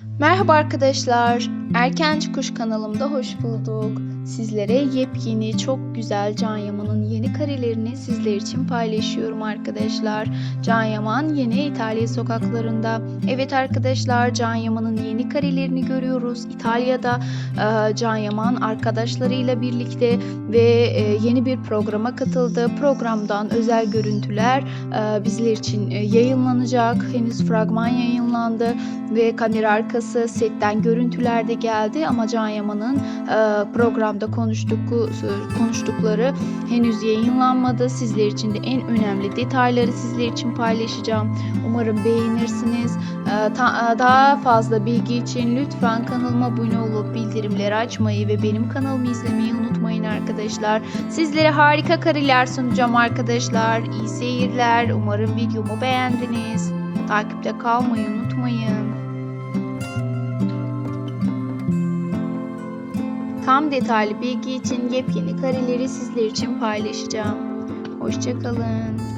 Merhaba arkadaşlar. Erkenci Kuş kanalımda hoş bulduk. Sizlere yepyeni, çok güzel Can Yaman'ın yeni karelerini sizler için paylaşıyorum arkadaşlar. Can Yaman yeni İtalya sokaklarında. Evet arkadaşlar Can Yaman'ın yeni karelerini görüyoruz. İtalya'da e, Can Yaman arkadaşlarıyla birlikte ve e, yeni bir programa katıldı. Programdan özel görüntüler e, bizler için e, yayınlanacak. Henüz fragman yayınlandı ve kamera arkası setten görüntüler de geldi ama Can Yaman'ın e, programda konuştuk, konuştukları henüz yayınlanmadı. Sizler için de en önemli detayları sizler için paylaşacağım. Umarım beğenirsiniz. E, ta- e, daha fazla bilgi için lütfen kanalıma abone olup bildirimleri açmayı ve benim kanalımı izlemeyi unutmayın arkadaşlar. Sizlere harika kareler sunacağım arkadaşlar. İyi seyirler. Umarım videomu beğendiniz. Takipte kalmayı unutmayın. Tam detaylı bilgi için yepyeni kareleri sizler için paylaşacağım. Hoşçakalın.